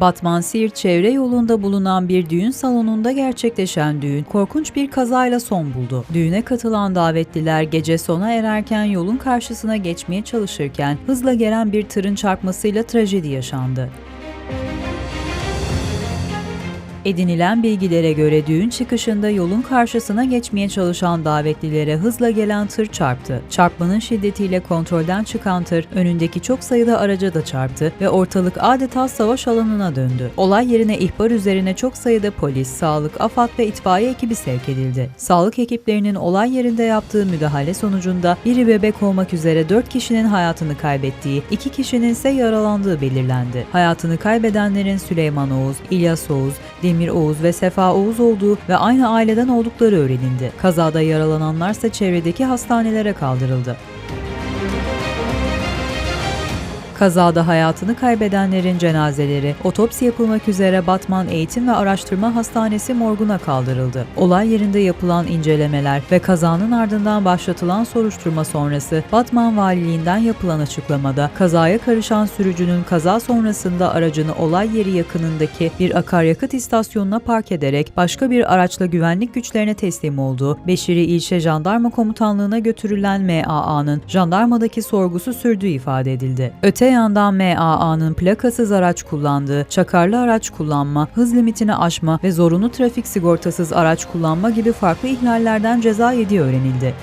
Batman Siirt çevre yolunda bulunan bir düğün salonunda gerçekleşen düğün korkunç bir kazayla son buldu. Düğüne katılan davetliler gece sona ererken yolun karşısına geçmeye çalışırken hızla gelen bir tırın çarpmasıyla trajedi yaşandı. Edinilen bilgilere göre düğün çıkışında yolun karşısına geçmeye çalışan davetlilere hızla gelen tır çarptı. Çarpmanın şiddetiyle kontrolden çıkan tır önündeki çok sayıda araca da çarptı ve ortalık adeta savaş alanına döndü. Olay yerine ihbar üzerine çok sayıda polis, sağlık, AFAD ve itfaiye ekibi sevk edildi. Sağlık ekiplerinin olay yerinde yaptığı müdahale sonucunda biri bebek olmak üzere 4 kişinin hayatını kaybettiği, 2 kişinin ise yaralandığı belirlendi. Hayatını kaybedenlerin Süleyman Oğuz, İlyas Oğuz, Demir Oğuz ve Sefa Oğuz olduğu ve aynı aileden oldukları öğrenildi. Kazada yaralananlarsa çevredeki hastanelere kaldırıldı. Kazada hayatını kaybedenlerin cenazeleri otopsi yapılmak üzere Batman Eğitim ve Araştırma Hastanesi morguna kaldırıldı. Olay yerinde yapılan incelemeler ve kazanın ardından başlatılan soruşturma sonrası Batman Valiliğinden yapılan açıklamada kazaya karışan sürücünün kaza sonrasında aracını olay yeri yakınındaki bir akaryakıt istasyonuna park ederek başka bir araçla güvenlik güçlerine teslim olduğu, Beşiri İlçe Jandarma Komutanlığı'na götürülen MAA'nın jandarmadaki sorgusu sürdüğü ifade edildi. Öte yandan MAA'nın plakasız araç kullandığı, çakarlı araç kullanma, hız limitini aşma ve zorunlu trafik sigortasız araç kullanma gibi farklı ihlallerden ceza yediği öğrenildi.